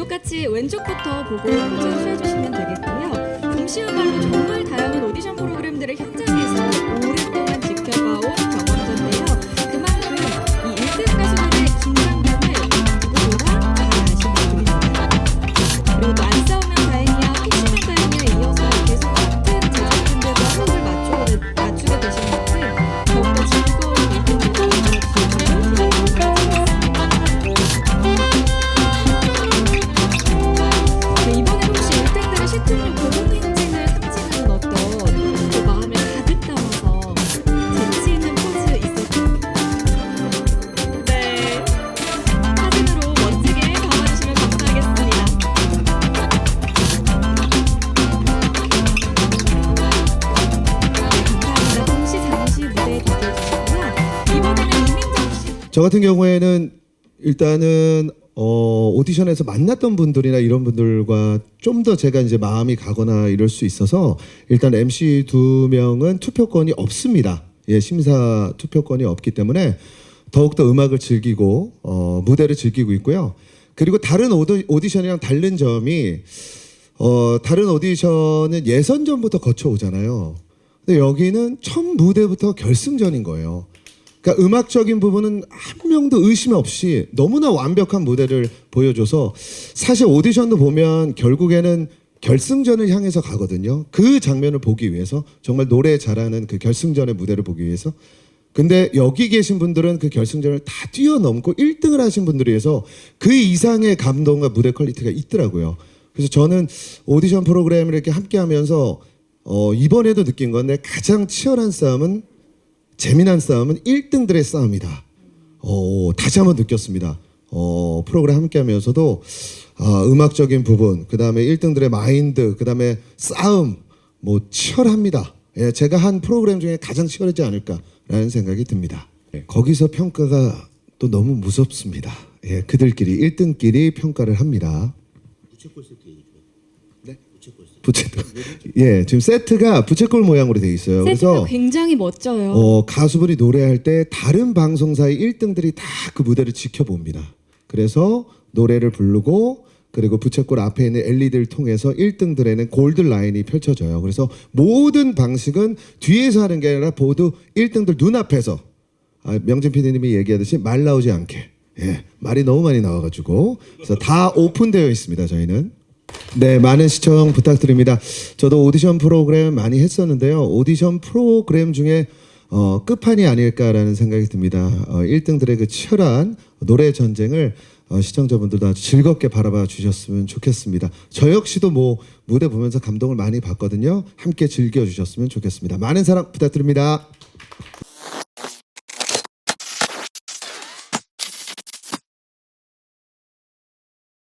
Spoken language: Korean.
똑같이 왼쪽부터 보고 포즈 취해주시면 되겠고요. 동시음말로 정말 다양한 오디션 프로그램들을 현장 저 같은 경우에는 일단은 어, 오디션에서 만났던 분들이나 이런 분들과 좀 더 제가 이제 마음이 가거나 이럴 수 있어서 일단 MC 두 명은 투표권이 없습니다. 예, 심사 투표권이 없기 때문에 더욱더 음악을 즐기고 어, 무대를 즐기고 있고요. 그리고 다른 오디, 오디션이랑 다른 점이 어, 다른 오디션은 예선전부터 거쳐오잖아요. 근데 여기는 첫 무대부터 결승전인 거예요. 그러니까 음악적인 부분은 한 명도 의심 없이 너무나 완벽한 무대를 보여줘서 사실 오디션도 보면 결국에는 결승전을 향해서 가거든요. 그 장면을 보기 위해서 정말 노래 잘하는 그 결승전의 무대를 보기 위해서. 근데 여기 계신 분들은 그 결승전을 다 뛰어넘고 1등을 하신 분들에 의해서 그 이상의 감동과 무대 퀄리티가 있더라고요. 그래서 저는 오디션 프로그램을 이렇게 함께 하면서 어, 이번에도 느낀 건데 가장 치열한 싸움은 재미난 싸움은 1등들의 싸움이다. 어, 다시 한번 느꼈습니다. 어, 프로그램 함께 하면서도 아, 음악적인 부분, 그 다음에 1등들의 마인드, 그 다음에 싸움, 뭐 치열합니다. 예, 제가 한 프로그램 중에 가장 치열하지 않을까라는 생각이 듭니다. 예, 거기서 평가가 또 너무 무섭습니다. 예, 그들끼리 1등끼리 평가를 합니다. 부채꼴. 예, 지금 세트가 부채꼴 모양으로 돼 있어요. 세트가 그래서 굉장히 멋져요. 어, 가수분이 노래할 때 다른 방송사의 1등들이 다 그 무대를 지켜봅니다. 그래서 노래를 부르고 그리고 부채꼴 앞에 있는 LED를 통해서 1등들에는 골드 라인이 펼쳐져요. 그래서 모든 방식은 뒤에서 하는 게 아니라 모두 1등들 눈앞에서 아, 명진 PD님이 얘기하듯이 말 나오지 않게 예, 말이 너무 많이 나와가지고 그래서 다 오픈되어 있습니다. 저희는 네, 많은 시청 부탁드립니다. 저도 오디션 프로그램 많이 했었는데요. 오디션 프로그램 중에 어, 끝판이 아닐까라는 생각이 듭니다. 어, 1등들의 그 치열한 노래 전쟁을 어, 시청자분들도 아주 즐겁게 바라봐 주셨으면 좋겠습니다. 저 역시도 뭐 무대 보면서 감동을 많이 받거든요. 함께 즐겨 주셨으면 좋겠습니다. 많은 사랑 부탁드립니다.